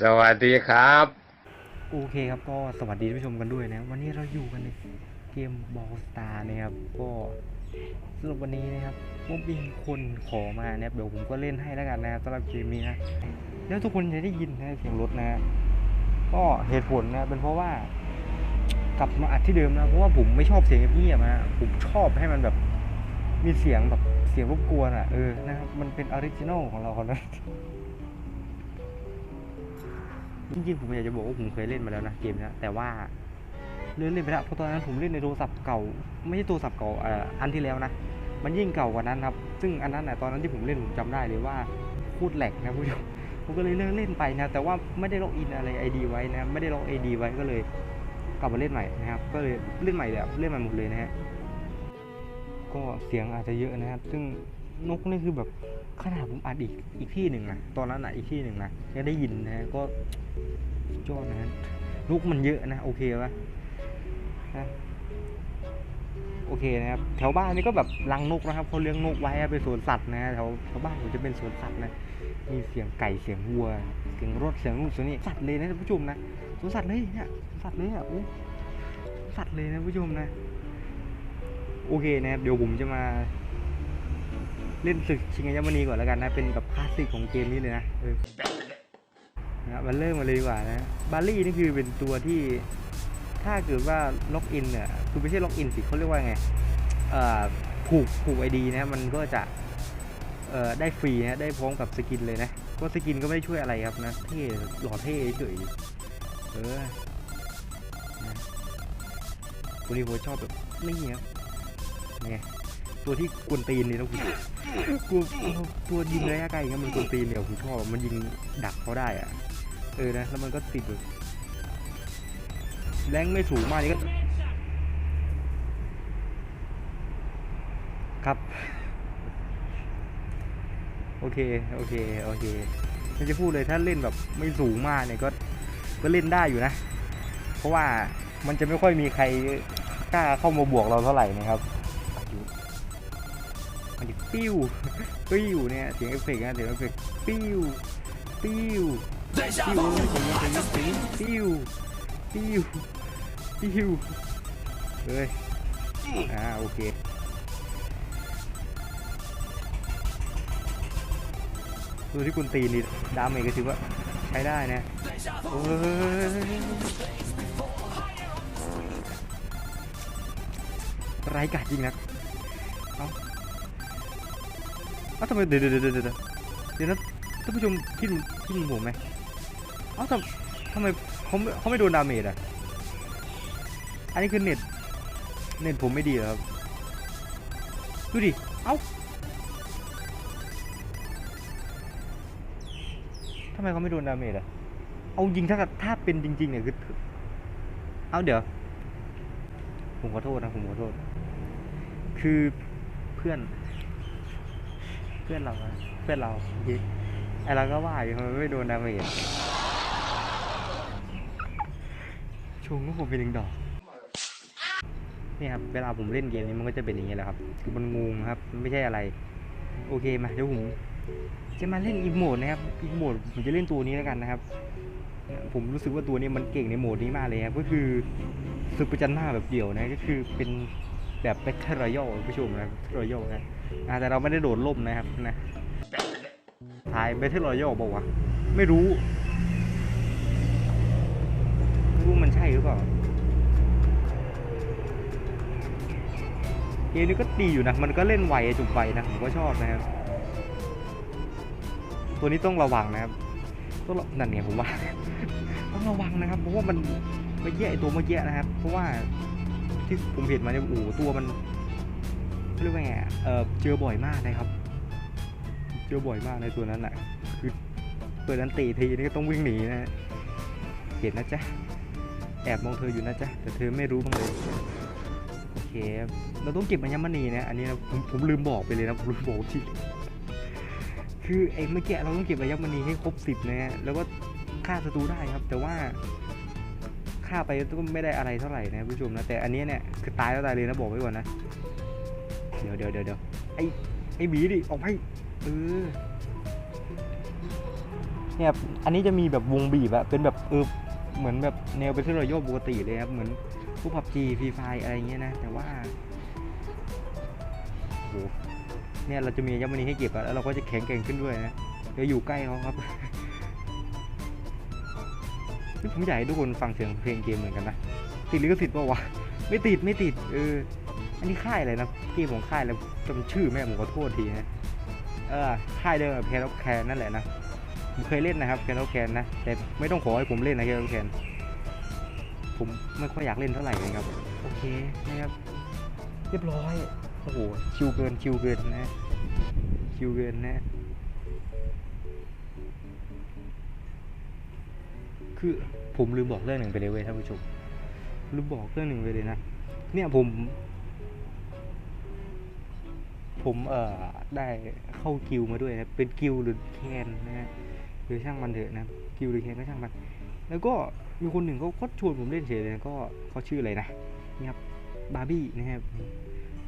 สวัสดีครับ โอเคครับก็สวัสดีท่านผู้ชมกันด้วยนะ วันนี้เราอยู่กันในเกมบอลสตาร์นะครับ ก็สำหรับวันนี้นะครับผมมีคนขอมานะครับเดี๋ยวผมก็เล่นให้แล้วกันนะครับสำหรับเกมนี้นะแล้วทุกคนจะได้ยินนะเสียงรถนะก็เหตุผลนะเป็นเพราะว่ากลับมาอัดที่เดิมนะเพราะว่าผมไม่ชอบเสียงเงียบๆนะผมชอบให้มันแบบมีเสียงแบบเสียงรบกวนอะเออนะครับมันเป็นออริจินอลของเราเขาน จริงๆผมอยากจะบอกว่าผมเคยเล่นมาแล้วนะเกมนี้แต่ว่าเลื่อนเล่นไปแล้วเพราะตอนนั้นผมเล่นในโทรศัพท์เก่า ไม่ใช่โทรศัพท์เก่าอ,อันที่แล้วนะมันยิ่งเก่ากว่านั้นครับ ซึ่งอันนั้นนะตอนนั้นที่ผมเล่นผมจำได้เลยว่าพูดแหลกนะผู้ชมผมก็เลยเลิกเล่นไปนะแต่ว่าไม่ได้ล็อกอินอะไรไอดีไว้นะไม่ได้ล็อกไอดีไว้ก็เลยกลับมาเล่นใหม่นะครับ ก็เลยเล่นใหม่แบบเล่นใหม่หมดเลยนะฮะก็เสียงอาจจะเยอะนะครับ ซึ่ง นกนี่คือแบบขนาดผมอัดอีกอีกที่หนึ่งนะตอนนั้นอะอีกที่หนึ่งนะยังได้ยินนะก็สุดยอดนะลูกมันเยอะนะโอเคปะนะโอเคนะครับแถวบ้านนี่ก็แบบรังนกนะครับเขาเลี้ยงนกไว้เป็นสวนสัตว์นะแถวแถวบ้านผมจะเป็นสวนสัตว์นะมีเสียงไก่เสียงวัว เสียงรถเสียงนู่นเสียงนี่สัตว์เลยนะท่านผู้ชมนะสวนสัตว์เลยเนี่ยสัตว์เลยอะโอ้สัตว์เลยนะผู้ชมนะ โอเคนะครับเดี๋ยวผมจะมา เล่นศึกชิงอัญมณีก่อนแล้วกันนะ เป็นแบบคลาสสิกของเกมนี้เลยนะเออนะมันเริ่มมาเลยดีกว่านะบารี่นี่คือเป็นตัวที่ถ้าเกิดว่าล็อกอินเนี่ยคือไม่ใช่ล็อกอินสิเขาเรียกว่าไงเอ่อผูกผูกไอดีนะมันก็จะเอ่อได้ฟรีนะได้พร้อมกับสกินเลยนะก็สกินก็ไม่ได้ช่วยอะไรครับนะเท่หล่อเท่เฉยเออนะตัวนี้ผมชอบแบบนี่ครับไง ตัวที่กวนตีนนี่นะคุณกูตัวยิงระยะไกลเงี้ยมันกวนตีนเนี่ยผมชอบมันยิงดักเขาได้อะเออนะแล้วมันก็ติดแรงไม่สูงมากนี่ก็ ครับ โอเค โอเค โอเคไม่จะพูดเลยถ้าเล่นแบบไม่สูงมากเนี่ยก็ก็เล่นได้อยู่นะ เพราะว่ามันจะไม่ค่อยมีใครกล้าเข้ามาบวกเราเท่าไหร่นะครับ มันดิปิ้วปิ้วเนี่ยเสียงเอฟเฟกต์นะเสียงเอฟเฟกต์ปิ้วปิ้วปิ้วเสียงเสียงเสียงปิ้วปิ้วปิ้วเฮ้ยอ่าโอเคตัวที่คุณตีนี่ดาเมจก็ถือว่าใช้ได้นะโอ้ยไรายกาจจริงนะาทำไมเดี๋ยวเดี๋ยวเดี๋ยวเดี๋ยวนะท่านผู้ชมคิดคิดผมไหมอ้าทำทำไมเขาไม่เขาไม่โดนดาเมจอะ อันนี้คือเน็ต เน็ตผมไม่ดีครับ ดูดิ เอ้าทำไมเขาไม่โดนดาเมจอะ เอาจิงถ้าถ้าเป็นจริงๆเนี่ยคือเอาเดี๋ยว ผมขอโทษนะ ผมขอโทษ คือเพื่อน เพื่อนเราอะเพื่อนเราโอเคไอเราก็ว่าอยู่ทำไมไม่โดนดาเมจชงก็คงเป็นหนึ่งดอกนี่ครับเวลาผมเล่นเกมนี้มันก็จะเป็นอย่างนี้แหละครับคือมันงงครับไม่ใช่อะไร โอเคมาเดี๋ยวผมจะมาเล่นอีกโหมดนะครับอีกโหมดผมจะเล่นตัวนี้แล้วกันนะครับ ผมรู้สึกว่าตัวนี้มันเก่งในโหมดนี้มากเลยครับก็คือศึกประจันหน้าแบบเดี่ยวนะก็คือเป็นแบบเ a ทเทอร์รอยัลผู้ชมนะแพทรอยัลนะ แต่เราไม่ได้โดดล่มนะครับนะถ่ายเ a ทเทอร์รอยัลบอกว่าวะไม่รู้ไม่รู้มันใช่หรือเปล่าเกมนี้ก็ดีอยู่นะ มันก็เล่นไวจุกไวนะ ผมก็ชอบนะครับ ตัวนี้ต้องระวังนะครับ ต้องนั่นไงผมว่า ต้องระวังนะครับ เพราะว่ามันเมื่อกี้ไอตัวเมื่อกี้นะครับ เพราะว่าที่ผมเห็นมาเนี่ยโอ้ตัวมัน เรียกว่าไงเออเจอบ่อยมากนะครับ เจอบ่อยมากในตัวนั้นแหละคือเปิดอันตีทีนี่ก็ต้องวิ่งหนีนะเห็นนะจ๊ะ แอบมองเธออยู่นะจ๊ะ แต่เธอไม่รู้บ้างเลยโอเค เราต้องเก็บอัญมณีนะ อันนี้นะผมผมลืมบอกไปเลยนะผมลืมบอกที่คือไอ้เมื่อกี้เราต้องเก็บระยะมณีให้ครบสิบนะฮะ แล้วก็ฆ่าศัตรูได้ครับ แต่ว่าฆ่าไปก็ไม่ได้อะไรเท่าไหร่นะผู้ชมนะ แต่อันนี้เนี่ยคือตายแล้วตายเลยนะบอกไว้ก่อนนะ เดี๋ยวเดี๋ยวเดี๋ยวเดี๋ยวไอ้ไอ้หมีดิออกไปเออเนี่ยครับอันนี้จะมีแบบวงบีบอะเป็นแบบเออเหมือนแบบแนวเป็นเที่รอยปกติเลยครับเหมือนพวกพับจีฟรีไฟอะไรเงี้ยนะ แต่ว่าโอ้โหเนี่ยเราจะมียัมมณีให้เก็บอะแล้วเราก็จะแข็งแกร่งขึ้นด้วยนะเดี๋ยวอยู่ใกล้เขาครับผมอยากให้ทุกคนฟังเสียงเพลงเกมเหมือนกันนะติดลิขสิทธิ์ปะวะไม่ติดไม่ติดเออ อันนี้ค่ายอะไรนะเกมของค่ายแล้วจำชื่อแม่ผมขอโทษทีนะเออค่ายเดิมกับแคนอแคนนั่นแหละนะผมเคยเล่นนะครับแคนอฟแคนนะแต่ไม่ต้องขอให้ผมเล่นนะแคนอฟแคนผมไม่ค่อยอยากเล่นเท่าไหร่เลยครับ โอเคนะครับ เรียบร้อยโอ้โหชิวเกินชิวเกินนะชิวเกินนะคือผมลืมบอกเรื่องหนึ่งไปเลยเว้ยท่านผู้ชมลืมบอกเรื่องหนึ่งไปเลยนะเนี่ยผม ผมเอ่อได้เข้ากิลด์มาด้วยนะเป็นกิลด์หรือแคนนะฮะหรือช่างมันเถอะนะกิลด์หรือแคนก็ช่างมัน แล้วก็มีคนหนึ่งเขาก็ชวนผมเล่นเฉยเลยนะก็เขาชื่ออะไรนะนี่ครับบาร์บี้นะครับ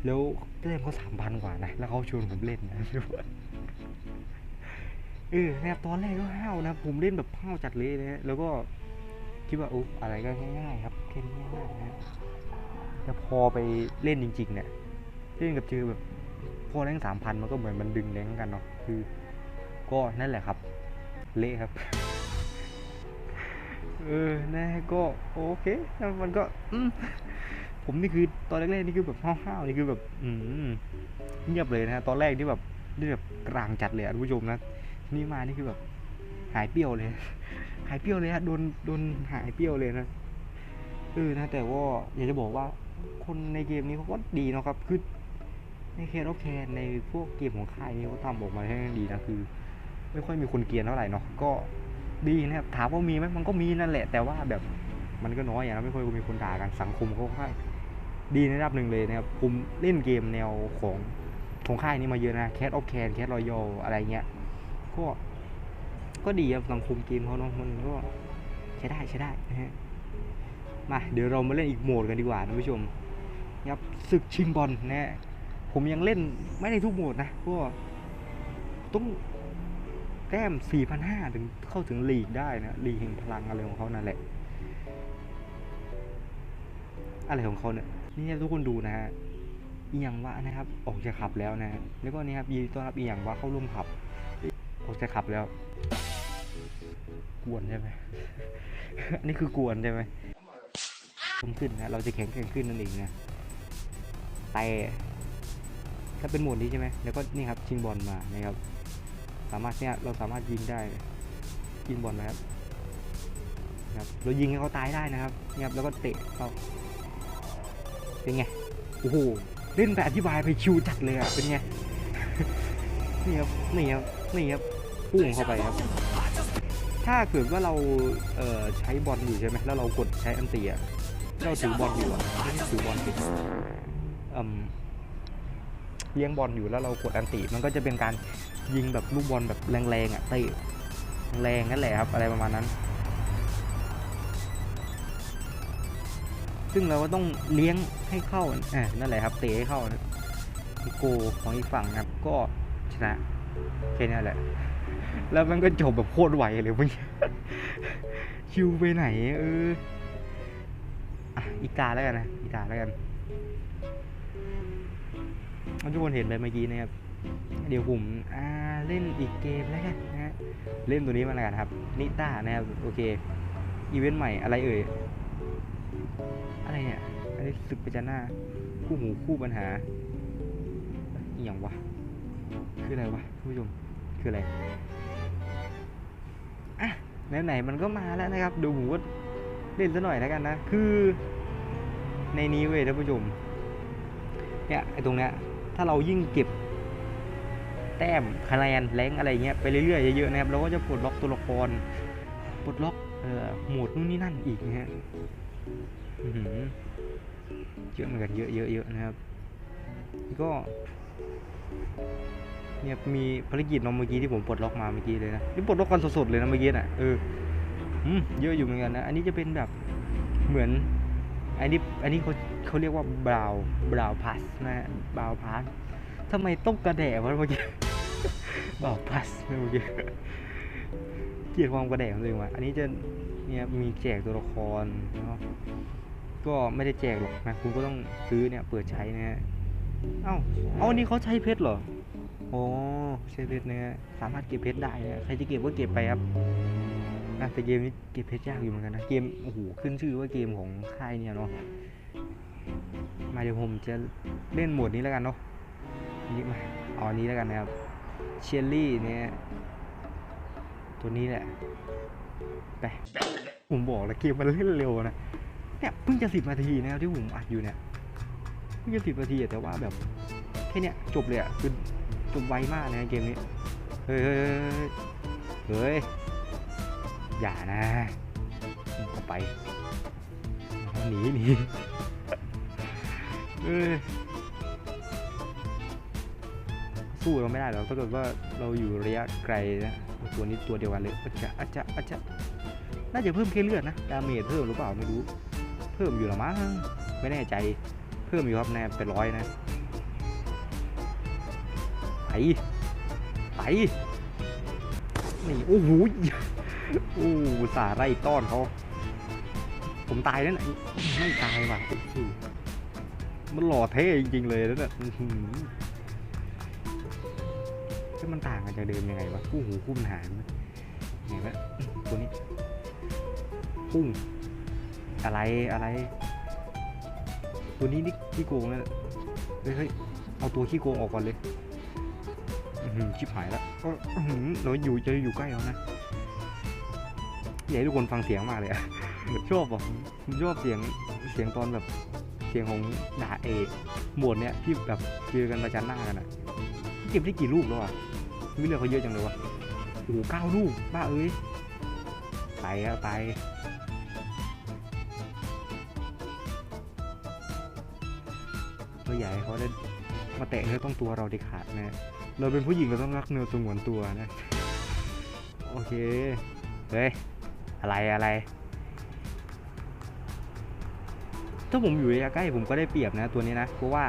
แล้วเล่นเขาสามพันกว่านะแล้วเขาชวนผมเล่นนะเออนะครับตอนแรกก็ห้าวนะผมเล่นแบบห้าวจัดเลยนะฮะแล้วก็คิดว่าโอ้อะไรก็ง่ายๆครับแค่นี้ง่ายๆนะแต่พอไปเล่นจริงๆเนี่ยเล่นกับเจอแบบ พอแรงสามพันมันก็เหมือนมันดึงแรงกันเนาะคือ ก็นั่นแหละครับ เละครับ เออนะก็โอเคแล้วมันก็อืมผมนี่คือตอนแรกๆนี่คือแบบห้าวๆนี่คือแบบ อืมเงียบเลยนะฮะตอนแรกนี่แบบนี่แบบกลางจัดเลยอะท่านผู้ชมนะนี่มานี่คือแบบหายเปรี้ยวเลย หายเปรี้ยวเลยฮะโดนโดนหายเปรี้ยวเลยนะเออนะแต่ว่าอยากจะบอกว่าคนในเกมนี้เขาก็ดีเนาะครับ คือ ในแคร์ออฟแคในพวกเกมของค่ายนี้เขาทำออกมาให้ดีนะคือ ไม่ค่อยมีคนเกียนเท่าไหร่เนาะก็ดีนะครับถามว่ามีไหมมันก็มีนั่นแหละ แต่ว่าแบบมันก็น้อยอย่างนะไม่ค่อยมีคนด่ากันสังคมเขาค่อยดีในระดับหนึ่งเลยนะครับผมเล่นเกมแนวของของค่ายนี้มาเยอะนะแคทออฟแคนแคทรอยัลอะไรเงี้ยก็ก็ดีครับสังคมเกมเขาเนาะมันก็ใช้ได้ใช้ได้นะฮะมาเดี๋ยวเรามาเล่นอีกโหมดกันดีกว่าท่านผู้ชมครับศึกชิงบอลนะฮะ ผมยังเล่นไม่ได้ทุกโหมดนะก็ต้องแต้ม 4,500 ถึงเข้าถึงลีกได้นะลีกแห่งพลังอะไรของเขานั่นแหละ อะไรของเขาเนี่ยนี่ทุกคนดูนะฮะอียงวะนะครับ ออกจากขับแล้วนะ แล้วก็นี่ครับยีต้อนรับอียงวะเข้าร่วมขับ ออกจากขับแล้ว กวนใช่ไหมนนี้คือกวนใช่ไหมผมขึ้นนะ เราจะแข็งแกร่งขึ้นนั่นเองนะ แต่ ถ้าเป็นโหมดนี้ใช่ไหมแล้วก็นี่ครับชิงบอลมานะครับ สามารถเนี่ยเราสามารถยิงได้ยิงบอลนะครับครับเรายิงให้เขาตายได้นะครับเนี่ยครับแล้วก็เตะเขาเป็นไงโอ้โหเล่นแบบอธิบายไปชิวจัดเลยอะเป็นไงนี่ครับนี่ครับนี่ครับพุ่งเข้าไปครับ ถ้าเกิดว่าเราเอ่อใช้บอลอยู่ใช่ไหมแล้วเรากดใช้อันตีอะเราถือบอลอยู่อะไม่ได้ถือบอลอยู่อ่ม เลี้ยงบอลอยู่แล้วเรากดอันตีมันก็จะเป็นการยิงแบบลูกบอลแบบแรงๆอะเตะแรงนั่นแหละครับอะไรประมาณนั้น ซึ่งเราก็ต้องเลี้ยงให้เข้าอ่านั่นแหละครับเตะให้เข้าโกของอีกฝั่งครับก็ชนะแค่นี้แหละ แล้วมันก็จบแบบโคตรไวเลยเมื่อกี้ชิวไปไหน เอออะอีกาแล้วกันนะอีกาแล้วกัน ทุกคนเห็นไปเมื่อกี้นะครับ เดี๋ยวผมอ่าเล่นอีกเกมแล้วกันนะฮะ เล่นตัวนี้มาแล้วกันครับ นิต้านะครับ โอเค อีเวนต์ใหม่อะไรเอ่ย อะไรเนี่ย อันนี้ศึกประจันหน้า คู่หูคู่ปัญหาอหย่างวะ คืออะไรวะท่านผู้ชม คืออะไร อะ ไหนๆมันก็มาแล้วนะครับ ดูหมูก็เล่นซะหน่อยแล้วกันนะ คือในนี้เว้ยท่านผู้ชมเนี่ยไอ้ตรงเนี้ย ถ้าเรายิ่งเก็บแต้มคะแนนแรงอะไรเงี้ยไปเรื่อยๆเยอะๆนะครับเราก็จะปลดล็อกตัวละครปลดล็อกเอ่อโหมดนู่นนี่นั่นอีกนะฮะเยอะเหมือนกันเยอะเยอะเยอะนะครับก็เนี่ยมีภารกิจเนาะเมื่อกี้ที่ผมปลดล็อกมาเมื่อกี้เลยนะนี่ปลดล็อกกันสดๆเลยนะเมื่อกี้น่ะเออเยอะอยู่เหมือนกันนะ อันนี้จะเป็นแบบเหมือนอันนี้อันนี้เขา เขาเรียกว่าบราวบราวพัสนะฮะบราวพัสทำไมต้องกระแดะวะเมื่อกี้บราวพัสเมื่อกี้เกลียดความกระแดกของตัวเองว่ะอันนี้จะเนี่ยมีแจกตัวละครเนาะก็ไม่ได้แจกหรอกนะคุณก็ต้องซื้อเนี่ยเปิดใช้นะฮะเอ้าเอาอันนี้เขาใช้เพชรเหรอโอ้ใช้เพชรนะฮะสามารถเก็บเพชรได้นะใครจะเก็บก็เก็บไปครับนะแต่เกมนี้เก็บเพชรยากอยู่เหมือนกันนะเกมโอ้โหขึ้นชื่อว่าเกมของค่ายเนี่ยเนาะ มาเดี๋ยวผมจะเล่นโหมดนี้แล้วกันเนาะนี่มาเอาอันนี้แล้วกันนะครับเชลลี่เนี่ยตัวนี้แหละไปผมบอกแล้วเกมมันเล่นเร็วนะเนี่ยเพิ่งจะสิบนาทีนะครับที่ผมอัดอยู่เนี่ยเพิ่งจะสิบนาทีแต่ว่าแบบแค่เนี้ยจบเลยอะคือจบไวมากนะเกมนี้เฮ้ยเฮ้ยอย่านะเอาไปหนีหนี เอ้ยสู้เราไม่ได้หรอกถ้าเกิดว่าเราอยู่ระยะไกลนะตัวนี้ตัวเดียวกันเลยอาจจะอาจจะอาจจะน่าจะเพิ่มแค่เลือดนะดาเมจเพิ่มหรือเปล่าไม่รู้ เพิ่มอยู่หรือมั้งไม่แน่ใจเพิ่มอยู่ครับแนบเป็นร้อยนะไปไปนี่โอ้โหโอ้โหสาไล่ต้อนเขาผมตายแล้วนะไม่ตายว่ะโอ้โห มันหล่อเท่จริงๆเลยแล้วเนี่ยแล้วมันต่างกันจากเดิมยังไงวะคู่หูคู่มันหารไหนวะตัวนี้ปุ้งอะไรอะไร ตัวนี้นี่ขี้โกงนะเฮ้ยเฮ้ยเอาตัวขี้โกงออกก่อนเลยอื้อหือชิบหายแล้วก็อื้อหือเราอยู่จะอยู่ใกล้แล้วนะอยากให้ทุกคนฟังเสียงมากเลยอะชอบอะชอบเสียงเสียงตอนแบบ สียงของด่าเอกหมวดเนี้ยที่แบบเจอกันประจันหน้ากันอะเก็บได้กี่ลูกแล้วอะไม่เลือกเขาเยอะจังเลยวะโอ้โหเก้าลูกบ้าเอ้ยไปอะไปเราให้เขาได้มาแตะเนื้อต้องตัวเราเด็ดขาดนะเราเป็นผู้หญิงเราต้องรักเนื้อสงวนตัวนะ โอเค เฮ้ย อะไรอะไร ถ้าผมอยู่ระยะใกล้ผมก็ได้เปรียบนะตัวนี้นะ เพราะว่า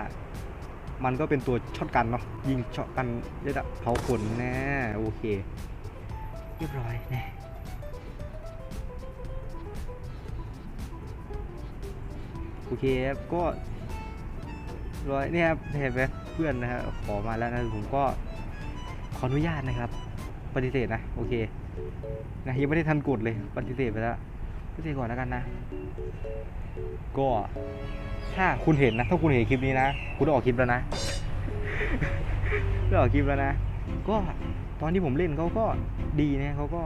มันก็เป็นตัวช็อตกันเนาะยิงช็อตกันได้เผาขนแน่โอเค เรียบร้อยแน่โอเคครับก็ร้อยเนี่ยครับเห็นไหมเพื่อนนะฮะขอมาแล้วนะผมก็ขออนุญาตนะครับ ปฏิเสธนะ โอเคนะยังไม่ได้ทันกดเลยปฏิเสธไปแล้ว ปฏิเสธก่อนแล้วกันนะ ก็ถ้าคุณเห็นนะ ถ้าคุณเห็นคลิปนี้นะ คุณได้ออกคลิปแล้วนะได้ออกคลิปแล้วนะ ก็ตอนที่ผมเล่นเขาก็ดีนะเขาก็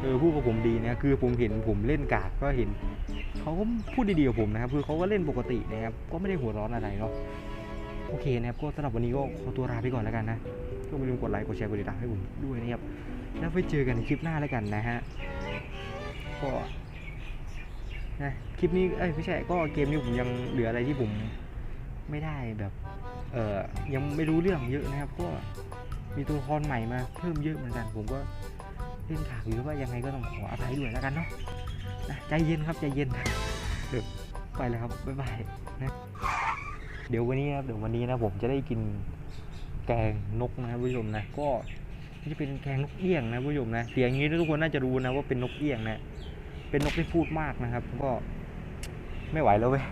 เออพูดกับผมดีนะคือผมเห็นผมเล่นกากก็เห็นเขาก็พูดดีๆกับผมนะครับ คือเขาก็เล่นปกตินะครับ ก็ไม่ได้หัวร้อนอะไรเนาะโอเคนะครับก็สำหรับวันนี้ก็ขอตัวลาไปก่อนแล้วกันนะก็ไม่ลืมกดไลค์กดแชร์กดติดตามให้ผมด้วยนะครับแล้วไปเจอกันในคลิปหน้าแล้วกันนะฮะก็ นะคลิปนี้เอ้ยไม่ใช่ก็เกมนี้ผมยังเหลืออะไรที่ผมไม่ได้แบบเออยังไม่รู้เรื่องเยอะนะครับก็มีตัวละครใหม่มาเพิ่มเยอะเหมือนกัน ผมก็เล่นขากหรือว่ายังไงก็ต้องขออภัยด้วยแล้วกันเนาะนะใจเย็นครับใจเย็นไปเลยครับบ๊ายบายนะเดี๋ยววันนี้นะครับเดี๋ยววันนี้นะผมจะได้กินแกงนกนะครับผู้ชมนะก็จะเป็นแกงนกเอี้ยงนะผู้ชมนะเสียงนี้ทุกคนน่าจะรู้นะว่าเป็นนกเอี้ยงนะ เป็นนกที่พูดมากนะครับ ก็ไม่ไหวแล้วเว้ย